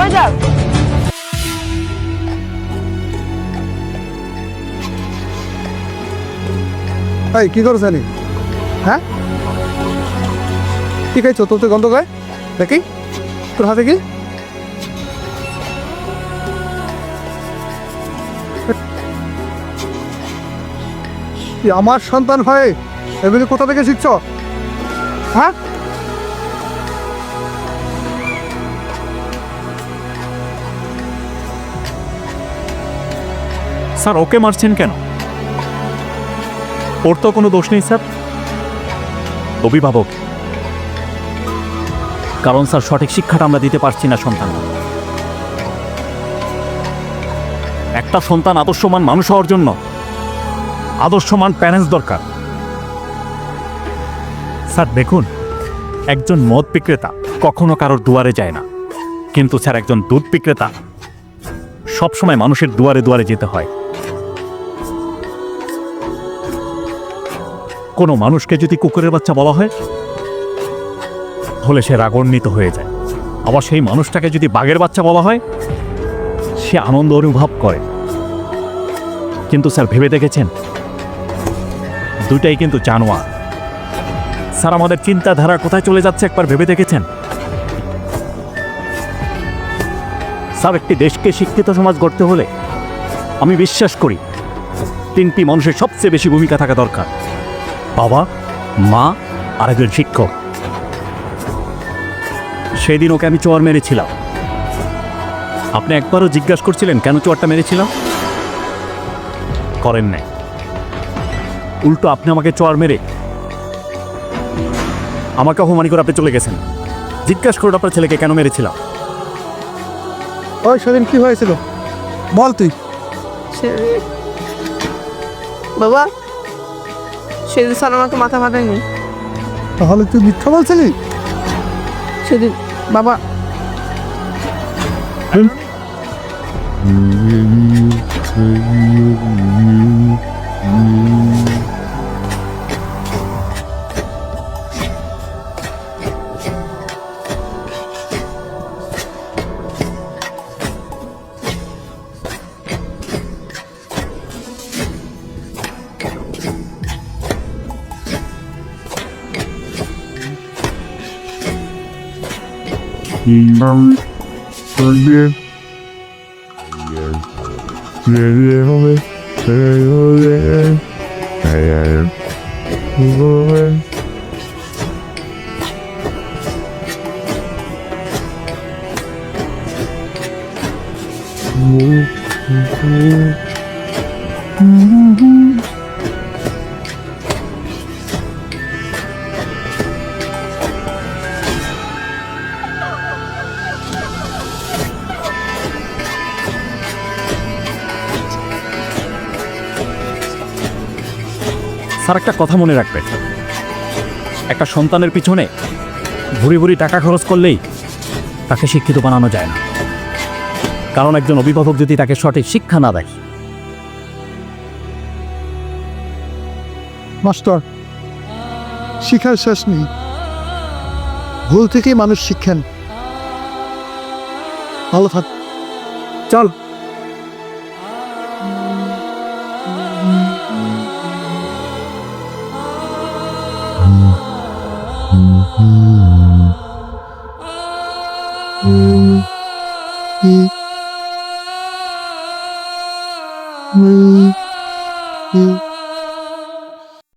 কই এই, কি করছ জানি হ্যাঁ? কি খাইছো? তোর তো গন্ধ গায় দেখি। তোর হাতে কি? আমার সন্তান হয়ে এগুলি কোথা থেকে শিখছ? হ্যাঁ? স্যার, ওকে মারছেন কেন? ওর তো কোনো দোষ নেই, স্যার। অভিভাবক, কারণ স্যার সঠিক শিক্ষাটা আমরা দিতে পারছি না, সন্তান। একটা সন্তান আদর্শমান মানুষ হওয়ার জন্য আদর্শমান প্যারেন্টস দরকার। স্যার, দেখুন, একজন মদ বিক্রেতা কখনো কারোর দুয়ারে যায় না। কিন্তু স্যার, একজন দুধ বিক্রেতা সবসময় মানুষের দুয়ারে দুয়ারে যেতে হয়। কোনো মানুষকে যদি কুকুরের বাচ্চা বলা হয় হলে সে রাগান্বিত হয়ে যায়। আবার সেই মানুষটাকে যদি বাঘের বাচ্চা বলা হয়, সে আনন্দ অনুভব করে। কিন্তু স্যার, ভেবে দেখেছেন? দুটাই কিন্তু জানোয়ার। স্যার, আমাদের চিন্তাধারা কোথায় চলে যাচ্ছে একবার ভেবে দেখেছেন? স্যার একটি দেশকে শিক্ষিত সমাজ গড়তে হলে আমি বিশ্বাস করি তিনটি মানুষের সবচেয়ে বেশি ভূমিকা থাকা দরকার। বাবা, মা, আর একজন শিক্ষক। সেদিন ওকে আমি চোয়ার মেরেছিলাম। আপনি একবারও জিজ্ঞাসা করছিলেন, কেন চোয়ারটা মেরেছিলাম? করেন নাই। উল্টো আপনি আমাকে চোয়ার মেরে আমাকে অপমানি করে আপনি চলে গেছেন। জিজ্ঞাসা করুন আপনার ছেলেকে কেন মেরেছিলাম। ওই সেদিন কি হয়েছিল? বল তুই। বাবা সেদিন স্যার আমাকে মাথা ফাটায়নি। তাহলে তুই মিথ্যা বলছিলি? সেদিন বাবা kingdom for this. Mm-hmm. Sir একটা কথা মনে রাখবেন। একটা সন্তানের পিছনে ভুরি ভুরি টাকা খরচ করলেই তাকে শিক্ষিত বানানো যায় না। কারণ একজন অভিভাবক যদি তাকে সঠিক শিক্ষা না দেয়। মাস্টার শিক্ষার শেষ নেই। ভুল থেকেই মানুষ শিক্ষেন ভালো থাক। চল। Mm-hmm.